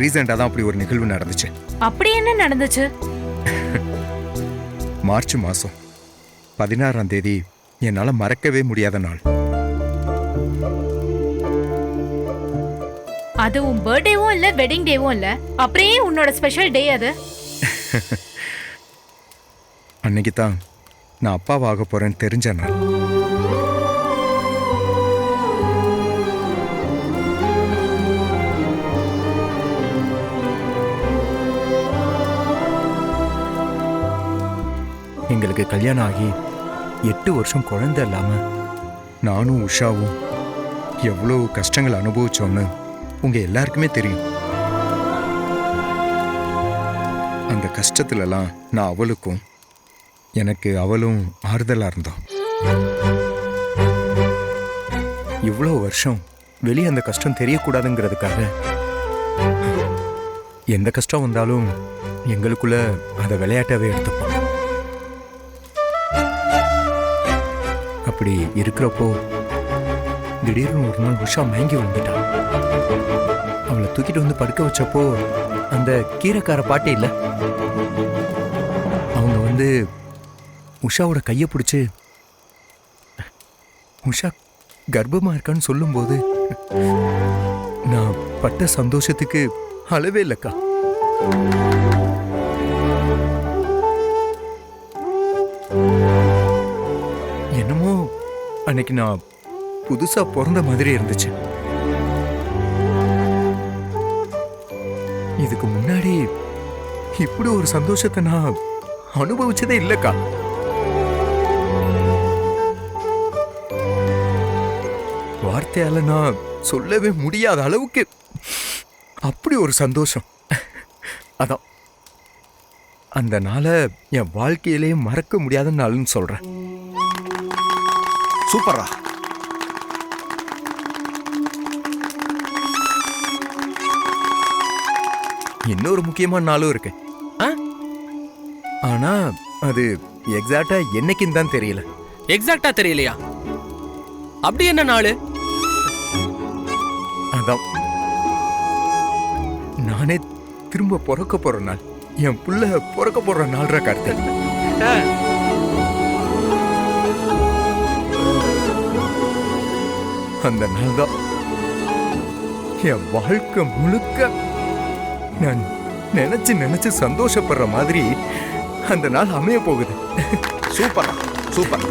ரீசெண்டாக தான் அப்படி ஒரு நிகழ்வு நடந்துச்சு. அப்படி என்ன நடந்துச்சு? மார்ச் மாதம் பதினாறாம் தேதி என்னால் மறக்கவே முடியாத நாள். அது உன் பர்த்டேவும் இல்ல வெட்டிங் டேவும் இல்ல. அப்படியே உன்னோட ஸ்பெஷல் டே அது. அன்னைக்கு தான் நான் அப்பாவாக போகிறேன்னு தெரிஞ்ச நாள். எங்களுக்கு கல்யாணம் ஆகி எட்டு வருஷம் குழந்தை இல்லாம நானும் உஷாவும் எவ்வளோ கஷ்டங்கள் அனுபவிச்சோன்னு உங்க எல்லாருக்குமே தெரியும். அந்த கஷ்டத்துலலாம் நான் அவளுக்கும் எனக்கு அவளும் ஆறுதலாக இருந்தோம். இவ்வளோ வருஷம் வெளியே அந்த கஷ்டம் தெரியக்கூடாதுங்கிறதுக்காக எந்த கஷ்டம் வந்தாலும் எங்களுக்குள்ள அதை விளையாட்டாகவே எடுத்துப்போம். அப்படி இருக்கிறப்போ திடீர்னு ஒரு நாள் உஷா மயங்கி விழுந்துட்டான். அவளை தூக்கிட்டு வந்து படுக்க வச்சப்போ அந்த கீரைக்கார பாட்டி இல்லை. அவங்க வந்து உஷாவோட கையை பிடிச்சி உஷா கர்ப்பமாக இருக்கான்னு சொல்லும்போது நான் பட்ட சந்தோஷத்துக்கு அளவே இல்லைக்கா. அன்னைக்கு நான் புதுசா பிறந்த மாதிரி இருந்துச்சு. இதுக்கு முன்னாடி இப்படி ஒரு சந்தோஷத்தை நான் அனுபவிச்சதே இல்லக்கா. வார்த்தையால நான் சொல்லவே முடியாத அளவுக்கு அப்படி ஒரு சந்தோஷம். அதான். அந்த நாளை என் வாழ்க்கையிலேயே மறக்க முடியாத நாள்னு சொல்றேன். சூப்பர்ரா. இன்னொரு முக்கியமான நாளும் இருக்கு? ஆனா அது எக்ஸாக்டா என்னைக்குன்னு தான் தெரியல. எக்ஸாக்டா தெரியலையா? அப்படி என்ன நாளு? அதான். நானே திரும்ப பிறக்க போற நாள். என் புள்ள பிறக்க போற நாள்ரா கார்த்திக். அந்த நாள் தான் என் வாழ்க்கை முழுக்க நான் நினைச்சு நினைச்சு சந்தோஷப்படுற மாதிரி அந்த நாள் அமைய போகுது. Super super.